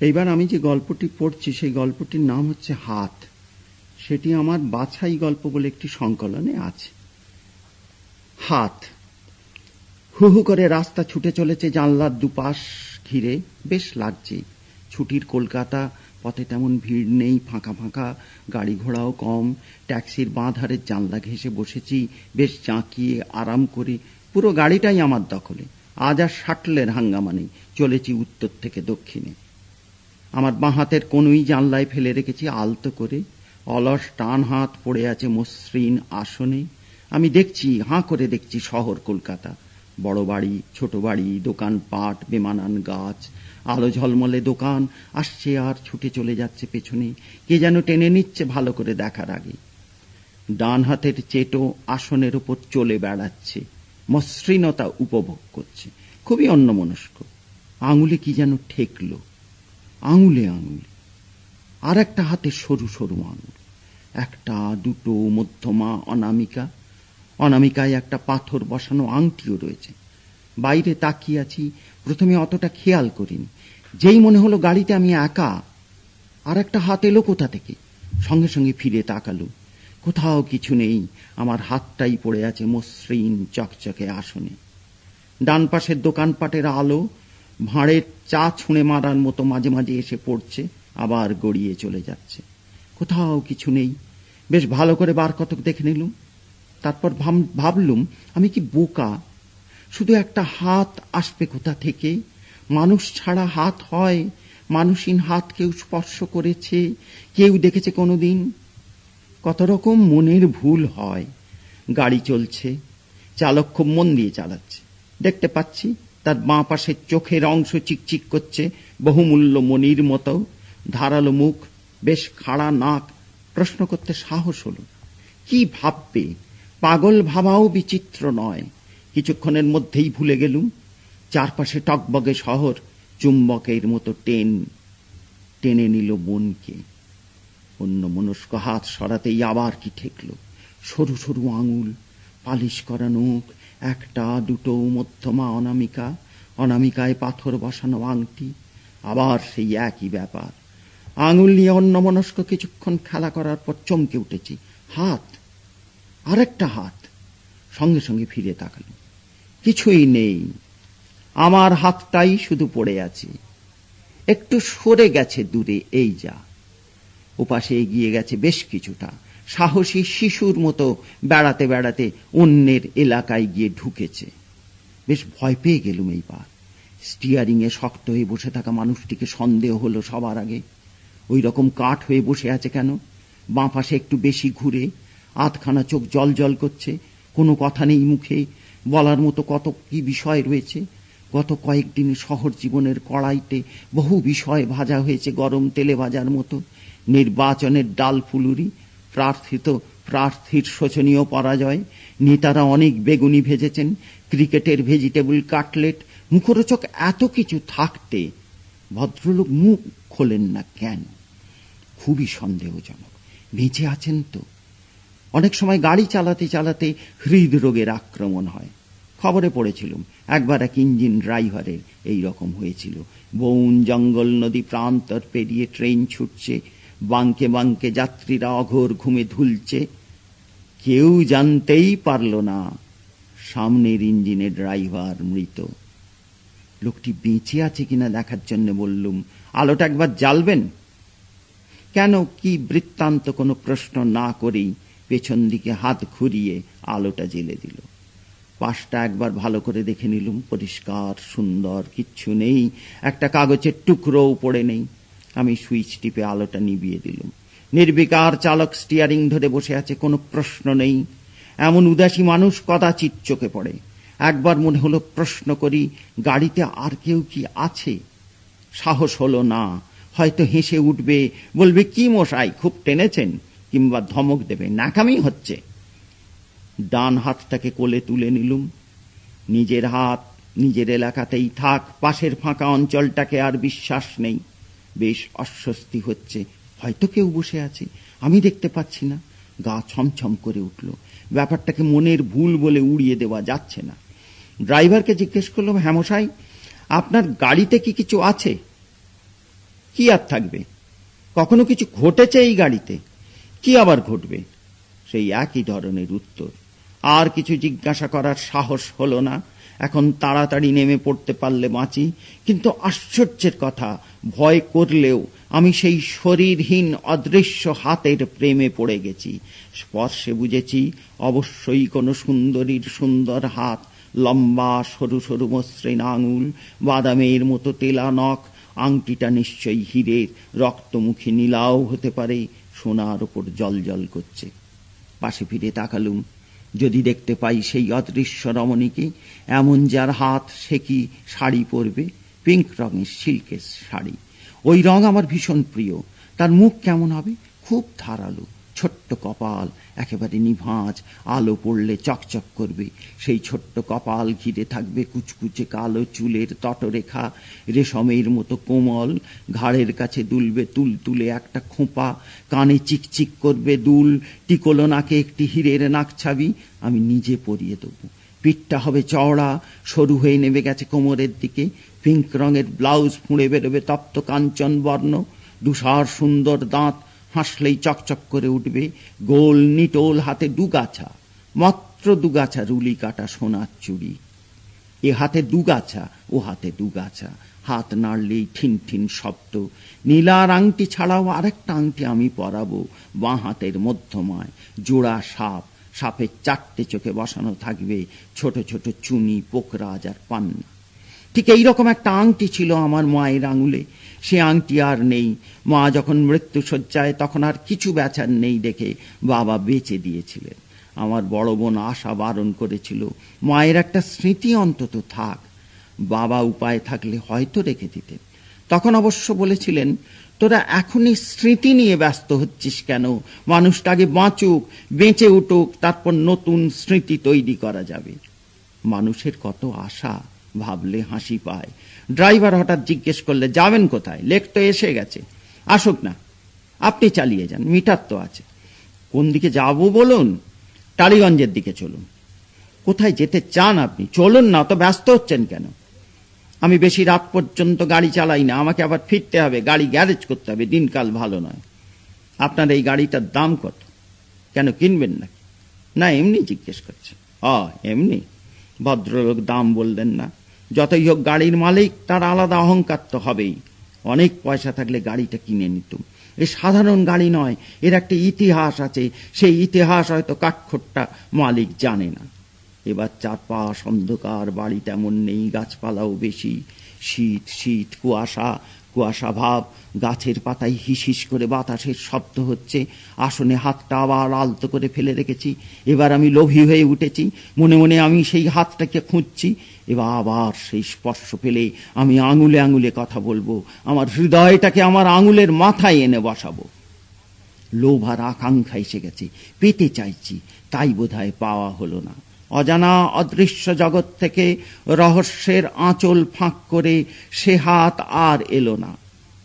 এইবার আমি যে গল্পটি পড়ছি, সেই গল্পটির নাম হচ্ছে হাত। সেটি আমার বাছাই গল্প বলে একটি সংকলনে আছে। হাত। হু হু করে রাস্তা ছুটে চলেছে জানলার দুপাশ ঘিরে। বেশ লাগছে। ছুটির কলকাতা, পথে তেমন ভিড় নেই, ফাঁকা ফাঁকা, গাড়ি ঘোড়াও কম, ট্যাক্সির বাঁধারের জানলা ঘেঁষে বসেছি, বেশ জাঁকিয়ে আরাম করে। পুরো গাড়িটাই আমার দখলে। আজ আর শাটলের হাঙ্গামা নেই। চলেছি উত্তর থেকে দক্ষিণে। আমার বাঁ হাতের কোনুই জানলায় ফেলে রেখেছি, আলতো করে। অলস টান হাত পড়ে আছে মসৃণ আসনে। আমি দেখছি, হাঁ করে দেখছি শহর কলকাতা। বড় বাড়ি, ছোট বাড়ি দোকানপাট বেমানান গাছ। আলো ঝলমলে দোকান, আসছে আর ছুটে চলে যাচ্ছে পেছনে। কে যেন টেনে নিচ্ছে ভালো করে দেখার আগে। ডান হাতের চেটো আসনের উপর চলে বেড়াচ্ছে। মসৃণতা উপভোগ করছে। খুবই অন্যমনস্ক। আঙুলে কি যেন ঠেকল। আঙুলে আঙুল আর একটা হাতে সরু সরু আঙুল, একটা, দুটো, মধ্যমা, অনামিকা, অনামিকায় একটা পাথর বসানো আংটিও রয়েছে। বাইরে তাকিয়ে আছি, প্রথমে অতটা খেয়াল করিনি। যেই মনে হলো গাড়িতে আমি একা আর একটা হাত এলো কোথা থেকে? সঙ্গে সঙ্গে ফিরে তাকালো। কোথাও কিছু নেই, আমার হাতটাই পড়ে আছে মসৃণ, চকচকে আসনে। ডান পাশের দোকানপাটের আলো ভাঁড়ের চা ছুঁড়ে মারার মতো মাঝে মাঝে এসে পড়ছে, আবার গড়িয়ে চলে যাচ্ছে। কোথাও কিছু নেই। বেশ ভালো করে বার কতক দেখে নিলুম। তারপর ভাবলুম, আমি কি বোকা? শুধু একটা হাত আসবে কোথা থেকে? মানুষ ছাড়া হাত হয়, মানুষহীন হাত কেউ স্পর্শ করেছে, কেউ দেখেছে কোনোদিন। কত রকম মনের ভুল হয়। গাড়ি চলছে, চালক খুব মন দিয়ে চালাচ্ছে। দেখতে পাচ্ছি তার বাঁ পাশের চোখের অংশ চিকচিক করছে, বহুমূল্য মনির মতো। ধারালো মুখ, বেশ খাড়া নাক। প্রশ্ন করতে সাহস হল, কি ভাববে? পাগল ভাবাও বিচিত্র নয়। কিছুক্ষণের মধ্যেই ভুলে গেলুম, চারপাশে টকবগে শহর, চুম্বকের মতো টেন। টেনে নিল মনকে অন্য মনস্ক হাত সরাতেই আবার কি ঠেকল? সরু সরু আঙুল, পালিশ করা নখ একটা, দুটো মধ্যমা অনামিকা, অনামিকায় পাথর বসানো আংটি, আবার সেই একই ব্যাপার। আঙুল নিয়ে অন্য মনস্ক কিছুক্ষণ খেলা করার পর চমকে উঠেছি। হাত, আরেকটা হাত। সঙ্গে সঙ্গে ফিরে তাকাল কিছুই নেই। আমার হাতটাই শুধু পড়ে আছে। একটু সরে গেছে দূরে, এই যা। ওপাশে এগিয়ে গেছে বেশ কিছুটা। সাহসী শিশুর মতো বেড়াতে বেড়াতে অন্যের এলাকায় গিয়ে ঢুকেছে। বেশ ভয় পেয়ে গেলুম স্টিয়ারিং এ শক্ত হয়ে বসে থাকা মানুষটিকে সন্দেহ হলো সবার আগে। ওই রকম কাঠ হয়ে বসে আছে কেন? বাঁ পাশে একটু বেশি ঘুরে, আধখানা চোখ জল জল করছে, কোনো কথা নেই মুখে, বলার মতো কত কি বিষয় রয়েছে? গত কয়েকদিন শহর জীবনের কড়াইতে বহু বিষয় ভাজা হয়েছে গরম তেলে ভাজার মতো। নির্বাচনের ডাল ফুলুরি প্রার্থিত, প্রার্থীর শোচনীয় পরাজয়। নেতারা অনেক বেগুনি ভেজেছেন, ক্রিকেটের ভেজিটেবল কাটলেট, মুখরোচক এত কিছু থাকতে ভদ্রলোক মুখ খোলেন না কেন? খুবই সন্দেহজনক। বেঁচে আছেন তো। অনেক সময় গাড়ি চালাতে চালাতে হৃদরোগের আক্রমণ হয়। খবরে পড়েছিলাম, একবার এক ইঞ্জিন ড্রাইভারের এই রকম হয়েছিল। বন, জঙ্গল, নদী প্রান্তর পেরিয়ে ট্রেন ছুটছে বাঙ্কে বাঙ্কে যাত্রীরা অঘোর ঘুমে ধুলছে। কেউ জানতেই পারল না, সামনের ইঞ্জিনের ড্রাইভার মৃত। লোকটি বেঁচে আছে কিনা দেখার জন্য বললুম, আলোটা একবার জ্বালবেন। কেন কি বৃত্তান্ত কোনো প্রশ্ন না করেই পেছন দিকে হাত ঘুরিয়ে আলোটা জেলে দিল। পাশটা একবার ভালো করে দেখে নিলুম, পরিষ্কার, সুন্দর, কিচ্ছু নেই, একটা কাগজের টুকরোও পড়ে নেই। আমি সুইচ টিপে আলোটা নিভিয়ে দিলুম। নির্বিকার চালক স্টিয়ারিং ধরে বসে আছে, কোনো প্রশ্ন নেই। এমন উদাসী মানুষ কদাচিৎ চোখে পড়ে। একবার মনে হলো, প্রশ্ন করি, গাড়িতে আর কেউ কি আছে? সাহস হলো না। হয়তো হেসে উঠবে, বলবে, কি মশাই, খুব টেনেছেন? কিংবা ধমক দেবে নাকামি হচ্ছে। ডান হাতটাকে কোলে তুলে নিলুম। নিজের হাত নিজের এলাকাতেই থাক, পাশের ফাঁকা অঞ্চলটাকে আর বিশ্বাস নেই। বেশ অস্বস্তি হচ্ছে। হয়তো কেউ বসে আছে। আমি দেখতে পাচ্ছি না। গা ছমছম করে উঠল। ব্যাপারটাকে মনের ভুল বলে উড়িয়ে দেওয়া যাচ্ছে না। ড্রাইভারকে জিজ্ঞেস করলাম হ্যামশাই আপনার গাড়িতে কি কিছু আছে? কি আর থাকবে? কখনো কিছু ঘটেছে এই গাড়িতে? কি আবার ঘটবে? সেই একই ধরনের উত্তর। আর কিছু জিজ্ঞাসা করার সাহস হলো না। এখন তাড়াতাড়ি নেমে পড়তে পারলে বাঁচি। কিন্তু আশ্চর্যের কথা, ভয় করলেও আমি সেই শরীরহীন অদৃশ্য হাতের প্রেমে পড়ে গেছি। স্পর্শে বুঝেছি, অবশ্যই কোনো সুন্দরীর সুন্দর হাত, লম্বা, সরু সরু মসৃণ আঙুল, বাদামের মতো তেলা নখ, আংটিটা নিশ্চয়ই হীরের, রক্তমুখী নীলাও হতে পারে, সোনার ওপর জল জল করছে। পাশে ফিরে তাকালুম। যদি দেখতে পাই সেই অদৃশ্য রমণীকে, এমন যার হাত সে কি শাড়ি পরবে? পিঙ্ক রঙের সিল্কের শাড়ি। ওই রং আমার ভীষণ প্রিয়। তার মুখ কেমন হবে? খুব ধারালো। ছোট্ট কপাল, একেবারে নিভাঁজ, আলো পড়লে চকচক করবে। সেই ছোট্ট কপাল ঘিরে থাকবে কুচকুচে কালো চুলের তটরেখা, রেশমের মতো কোমল, ঘাড়ের কাছে দুলবে তুল তুলে একটা খোঁপা, কানে চিকচিক করবে দুল, টিকলো নাকে একটি হীরের নাকছাবি, আমি নিজে পরিয়ে দেবো। পিঠটা হবে চওড়া, সরু হয়ে নেমে গেছে কোমরের দিকে, পিঙ্ক রঙের ব্লাউজ ফুঁড়ে বেরোবে তপ্ত কাঞ্চন বর্ণ দুসার সুন্দর দাঁত হাসলেই চকচক করে উঠবে গোল নিটোল হাতে দুগাছা, মাত্র দুগাছা রুলি কাটা সোনার চুড়ি। এ হাতে দুগাছা, ও হাতে দুগাছা, হাত নাড়লেই ঠিন ঠিন শব্দ। নীলার আংটি ছাড়াও আরেকটা আংটি আমি পরাবো, বাঁ হাতের মধ্যমায়। জোড়া সাপ, সাপের চারটে চোখে বসানো থাকবে, ছোট ছোট চুনি, পোকরাজ আর পান্না। ঠিক এইরকম একটা আংটি ছিল আমার মায়ের আঙুলে। সে আংটি আর নেই। মা যখন মৃত্যু শয্যায় তখন আর কিছু বেচার নেই দেখে বাবা বেচে দিয়েছিলেন। আমার বড় বোন আশা বারণ করেছিল, মায়ের একটা স্মৃতি অন্তত থাক। বাবা উপায় থাকলে হয়তো রেখে দিতেন। তখন অবশ্য বলেছিলেন, তোরা এখনই স্মৃতি নিয়ে ব্যস্ত হচ্ছিস কেন? মানুষটা আগে বাঁচুক, বেঁচে উঠুক, তারপর নতুন স্মৃতি তৈরি করা যাবে। মানুষের কত আশা ভাবলে হাসি পায়। ড্রাইভার হঠাৎ জিজ্ঞেস করলে, যাবেন কোথায়? লেক তো এসে গেছে। আসুক না। আপনি চালিয়ে যান, মিটার তো আছে। কোন দিকে যাব বলুন? টালিগঞ্জের দিকে চলুন। কোথায় যেতে চান আপনি? চলুন না, তো ব্যস্ত হচ্ছেন কেন? আমি বেশি রাত পর্যন্ত গাড়ি চালাই না, আমাকে আবার ফিরতে হবে। গাড়ি গ্যারেজ করতে হবে, দিনকাল ভালো নয়। আপনার এই গাড়িটার দাম কত? কেন কিনবেন না? না, এমনি জিজ্ঞেস করছে। অ, এমনি। ভদ্রলোক দাম বললেন না। যতই হোক গাড়ির মালিক, তার আলাদা অহংকার তো হবেই। অনেক পয়সা থাকলে গাড়িটা কিনে নিত। এ সাধারণ গাড়ি নয়, এর একটা ইতিহাস আছে। সেই ইতিহাস হয়তো কাঠখোট্টা মালিক জানে না। এবার চারপাশ অন্ধকার, বাড়ি তেমন নেই, গাছপালাও বেশি। শীত শীত, কুয়াশা কুয়াশা ভাব, গাছের পাতায় হিস হিস করে বাতাসের শব্দ হচ্ছে। আসনে হাতটা আবার আলতো করে ফেলে রেখেছি। এবার আমি লোভী হয়ে উঠেছি। মনে মনে আমি সেই হাতটাকে খুঁজছি। এবার আবার সেই স্পর্শ পেলে আমি আঙুলে আঙুলে কথা বলব। আমার হৃদয়টাকে আমার আঙুলের মাথায় এনে বসাবো। লোভ আর আকাঙ্ক্ষা এসে গেছে। পেতে চাইছি। তাই বোধহয় পাওয়া হলো না। অজানা অদৃশ্য জগৎ থেকে রহস্যের আঁচল ফাঁক করে সে হাত আর এলো না।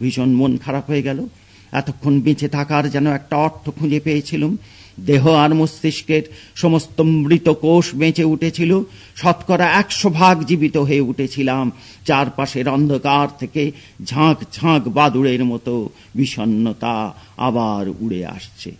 ভীষণ মন খারাপ হয়ে গেল। এতক্ষণ বেঁচে থাকার যেন একটা অর্থ খুঁজে পেয়েছিলাম। দেহ আর মস্তিষ্কের সমস্ত মৃত কোষ বেঁচে উঠেছিল। শতকরা একশো ভাগ জীবিত হয়ে উঠেছিলাম। চারপাশের অন্ধকার থেকে ঝাঁক ঝাঁক বাদুড়ের মতো বিষণ্নতা আবার উড়ে আসছে।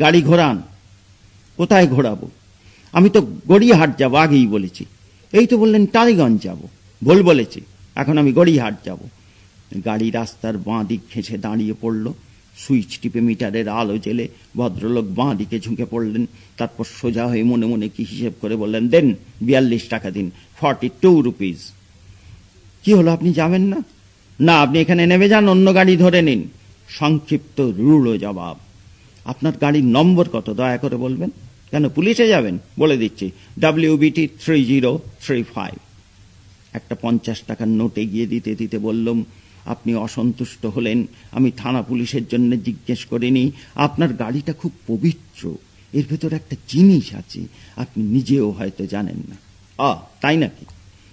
গাড়ি ঘোরান। কোথায় ঘোরাবো? আমি তো গড়িয়াহাট যাব, আগেই বলেছি। এই তো বললেন, টালিগঞ্জ যাব। ভুল বলেছি, এখন আমি গড়িয়াহাট যাব। গাড়ি রাস্তার বাঁ দিক ঘেঁষে দাঁড়িয়ে পড়ল, সুইচ টিপে মিটারের আলো জেলে ভদ্রলোক বাঁ দিকে ঝুঁকে পড়লেন, তারপর সোজা হয়ে মনে মনে কি হিসেব করে বললেন, দেন, বিয়াল্লিশ টাকা দিন ফর্টি টু রুপিস কি হলো, আপনি যাবেন না? না, আপনি এখানে নেমে যান, অন্য গাড়ি ধরে নিন। সংক্ষিপ্ত রূঢ় জবাব। আপনার গাড়ির নম্বর কত, দয়া করে বলবেন? কেন? পুলিশে যাবেন, বলে দিচ্ছি। WBT three zero three five একটা পঞ্চাশ টাকার নোট এগিয়ে দিতে দিতে বললাম, আপনি অসন্তুষ্ট হলেন, আমি থানা পুলিশের জন্য জিজ্ঞেস করিনি। আপনার গাড়িটা খুব পবিত্র, এর ভেতর একটা জিনিস আছে, আপনি নিজেও হয়তো জানেন না। আ, তাই নাকি?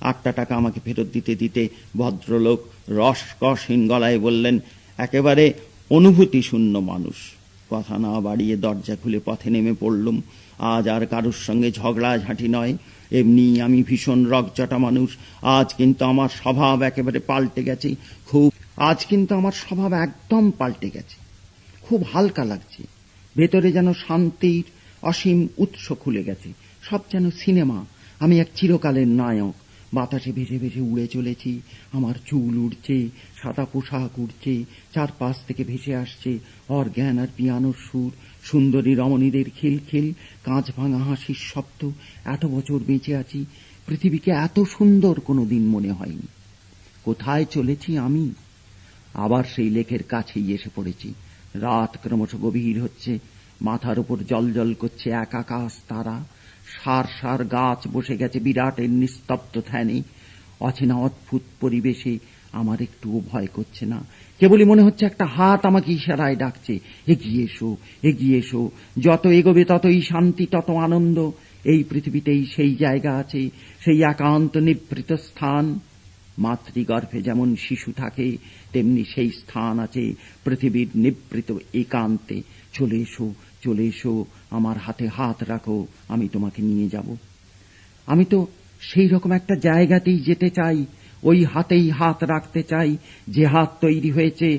আটটা টাকা আমাকে ফেরত দিতে দিতে ভদ্রলোক রস রসকসহীন গলায় বললেন, একেবারে অনুভূতি শূন্য মানুষ। কথা না বাড়িয়ে দরজা খুলে পথে নেমে পড়লুম। আজ আর কারুর সঙ্গে ঝগড়া ঝাঁটি নয়। এমনি আমি ভীষণ রগচটা মানুষ। আজ কিন্তু আমার স্বভাব একেবারে পাল্টে গেছে। খুব আজ কিন্তু আমার স্বভাব একদম পাল্টে গেছে। খুব হালকা লাগছে। ভেতরে যেন শান্তির অসীম উৎস খুলে গেছে। সব যেন সিনেমা। আমি এক চিরকালের নায়ক। বাতাসে ভেসে ভেসে উড়ে চলেছি। আমার চুল উড়ছে, সাদা পোশাক উড়ছে, চারপাশ থেকে ভেসে আসছে অর্গ্যান আর পিয়ানোর সুর। সুন্দরী রমণীদের খিলখিল কাঁচ ভাঙা হাসির শব্দ। এত বছর বেঁচে আছি, পৃথিবীকে এত সুন্দর কোনো দিন মনে হয়নি। কোথায় চলেছি আমি? আবার সেই লেকের কাছেই এসে পড়েছি। রাত ক্রমশ গভীর হচ্ছে, মাথার উপর জল জল করছে এক আকাশ তারা। সার সার গাছ বসে গেছে বিরাটের নিস্তব্ধ ধ্যানে। অচেনা অদ্ভুত পরিবেশে আমার একটুও ভয় করছে না। কেবলই মনে হচ্ছে একটা হাত আমাকে ইশারায় ডাকছে, এগিয়ে এসো এগিয়ে এসো। যত এগোবে ততই শান্তি, তত আনন্দ। এই পৃথিবীতেই সেই জায়গা আছে, সেই একান্ত নিভৃত স্থান। মাতৃগর্ভে যেমন শিশু থাকে, তেমনি সেই স্থান আছে পৃথিবীর নিবৃত একান্তে। চলে এসো চলে এসো, আমার হাতে হাত রাখো, আমি তোমাকে নিয়ে যাব। আমি তো সেই রকম একটা জায়গাতেই যেতে চাই, ওই হাতেই হাত রাখতে চাই, যে হাত তৈরি হয়েছে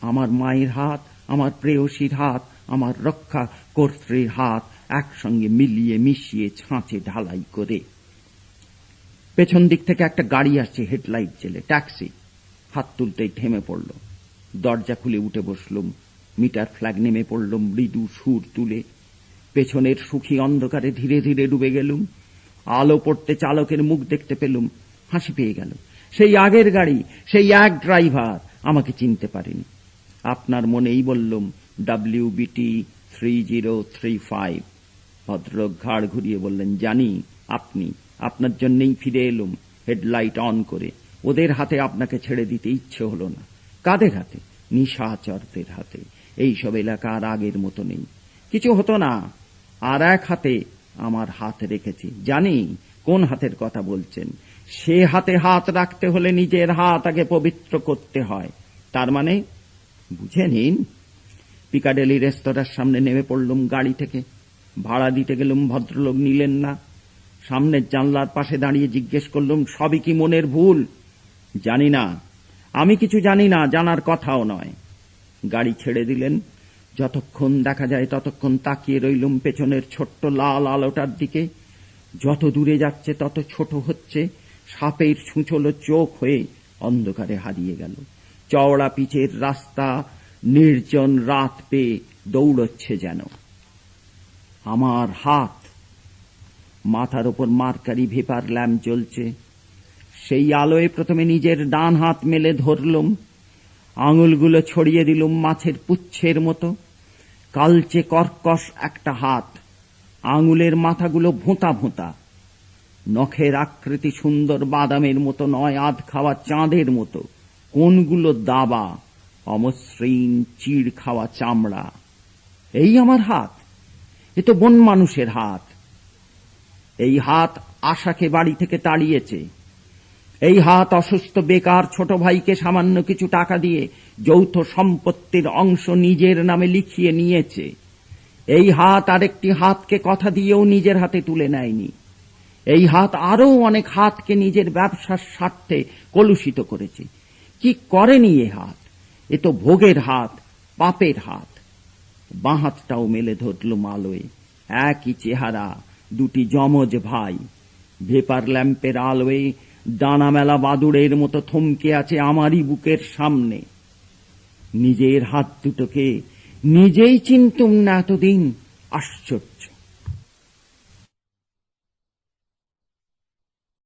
আমার মায়ের হাত, আমার প্রেয়সীর হাত, আমার রক্ষা কর্ত্রীর হাত, একসঙ্গে মিলিয়ে মিশিয়ে ছাঁচে ঢালাই করে। পেছন দিক থেকে একটা গাড়ি আসছে, হেডলাইট জেলে ট্যাক্সি। হাত তুলতেই থেমে পড়ল। দরজা খুলে উঠে বসলুম। মিটার ফ্ল্যাগ নেমে পড়ল মৃদু সুর তুলে। পেছনের সুখী অন্ধকারে ধীরে ধীরে ডুবে গেলুম। আলো পড়তে চালকের মুখ দেখতে পেলুম। হাসি পেয়ে গেল। সেই আগের গাড়ি, সেই এক ড্রাইভার আমাকে চিনতে পারেনি। আপনার মনেই বললুম ডাব্লিউ বিটি থ্রি জিরো থ্রি ফাইভ ভদ্রলোক ঘাড় ঘুরিয়ে বললেন, জানি, আপনি, আপনার জন্যই ফিরে এলুম, হেডলাইট অন করে। ওদের হাতে আপনাকে ছেড়ে দিতে ইচ্ছে হলো না। কাদের হাতে? নিশাচরদের হাতে। এইসব এলাকা আর আগের মতো নেই। কিছু হতো না। আর এক হাতে আমার হাত রেখেছি। জানি কোন হাতের কথা বলছেন। সে হাতে হাত রাখতে হলে নিজের হাত আগে পবিত্র করতে হয়। তার মানে বুঝে নিন, পিকাডেলি রেস্তোরাঁর সামনে নেমে পড়লুম গাড়ি থেকে। ভাড়া দিতে গেলুম, ভদ্রলোক নিলেন না। সামনের জানলার পাশে দাঁড়িয়ে জিজ্ঞেস করলুম, সবই কি মনের ভুল? জানি না। আমি কিছু জানি না, জানার কথাও নয়। গাড়ি ছেড়ে দিলেন। যতক্ষণ দেখা যায় ততক্ষণ তাকিয়ে রইলুম পেছনের ছোট্ট লাল আলোটার দিকে। যত দূরে যাচ্ছে তত ছোট হচ্ছে। সাপের ছুঁচলো চোখ হয়ে অন্ধকারে হারিয়ে গেল। চওড়া পিচের রাস্তা নির্জন রাত পেয়ে দৌড়চ্ছে যেন। আমার হাত। মাথার ওপর মার্কারি ভেপার ল্যাম্প জ্বলছে। সেই আলোয় প্রথমে নিজের ডান হাত মেলে ধরলুম। আঙুলগুলো ছড়িয়ে দিলুম মাছের পুচ্ছের মতো। কালচে কর্কশ একটা হাত। আঙুলের মাথাগুলো ভোঁতা ভোঁতা। নখের আকৃতি সুন্দর বাদামের মতো নয়, আধ খাওয়া চাঁদের মতো। কোনগুলো দাবা? অমসৃণ চিড় খাওয়া চামড়া। এই আমার হাত। এ তো বন মানুষের হাত। এই হাত আশাকে বাড়ি থেকে তাড়িয়েছে। এই হাত অসুস্থ বেকার ছোট ভাইকে সামান্য কিছু টাকা দিয়ে যৌথ সম্পত্তির অংশ নিজের নামে লিখিয়ে নিয়েছে। এই হাত আরেকটি হাতকে কথা দিয়েও নিজের হাতে তুলে নেয়নি। এই হাত আরও অনেক হাতকে নিজের ব্যবসার স্বার্থে কলুষিত করেছে। কি করেনি এ হাত? এ তো ভোগের হাত, পাপের হাত। বাঁ হাতটাও মেলে ধরলুম আলোয় একই চেহারা, দুটি যমজ ভাই। ভেপার ল্যাম্পের আলোয় ডানা মেলা বাদুড়ের মতো থমকে আছে আমারই বুকের সামনে। নিজের হাত দুটোকে নিজেই চিনতুম না এতদিন, আশ্চর্য।